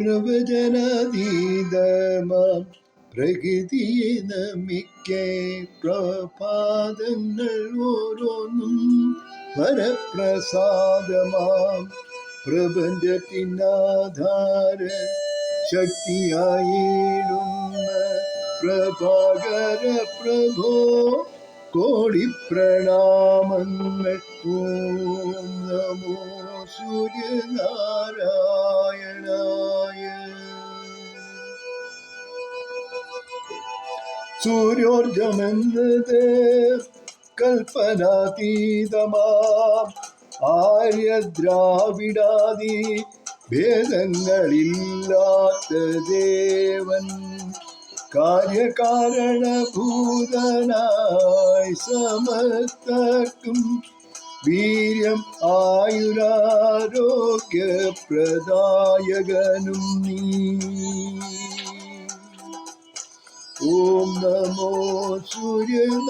പ്രവചനാതീതമാം. പ്രകൃതിയെ നമിക്കേ പ്രപാദങ്ങൾ ഓരോന്നും വരപ്രസാദമാം. പ്രപഞ്ചത്തിനാധാര ശക്തിയായിടുന്ന പ്രഭാകര പ്രഭോ കോടി പ്രണാമങ്ങൾ നമോ സൂര്യനാരായണായ സൂര്യോർജമെന്നത് കൽപ്പനാതീതമാം. ആര്യദ്രാവിടാതി ഭേദങ്ങളില്ലാത്ത ദേവൻ കാര്യകാരണഭൂതനായി സമസ്തർക്കും വീര്യം ആയുരാരോഗ്യപ്രദായകനും നീ. ഓം നമോ സൂര്യനാരായണായ.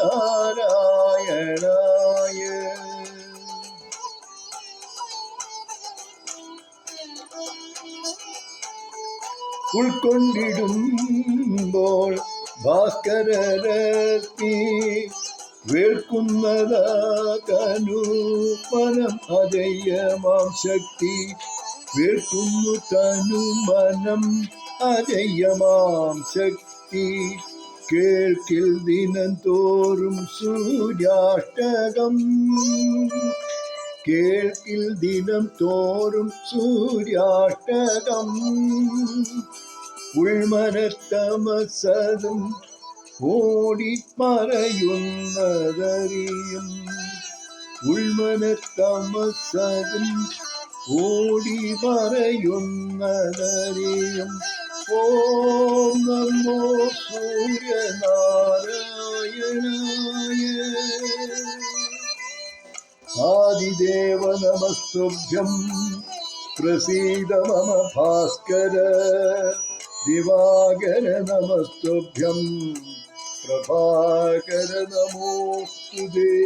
ഉൾക്കൊണ്ടിടുമ്പോൾ ഭാസ്കരരത്തി വേൾക്കുന്നതാകനു മനം അജയ്യമാം ശക്തി. വേൾക്കുന്നു തനു മനം അജയ്യമാം ശക്തി. കേൾക്കിൽ ദിനം തോറും സൂര്യാഷ്ടകം. കേൾക്കിൽ ദിനം തോറും സൂര്യാഷ്ടകം. ഉൾമനത്തമസതും ഓടിപ്പറയുന്നതറിയും. ഉൾമനത്തമസതും ഓടി പറയുന്നതറിയും ഓം നമോ ആദിദേവ നമസ്തുഭ്യം. പ്രസീദ മമ ഭാസ്കര. ദിവാകര നമസ്തുഭ്യം. പ്രഭാകര നമോസ്തുതേ.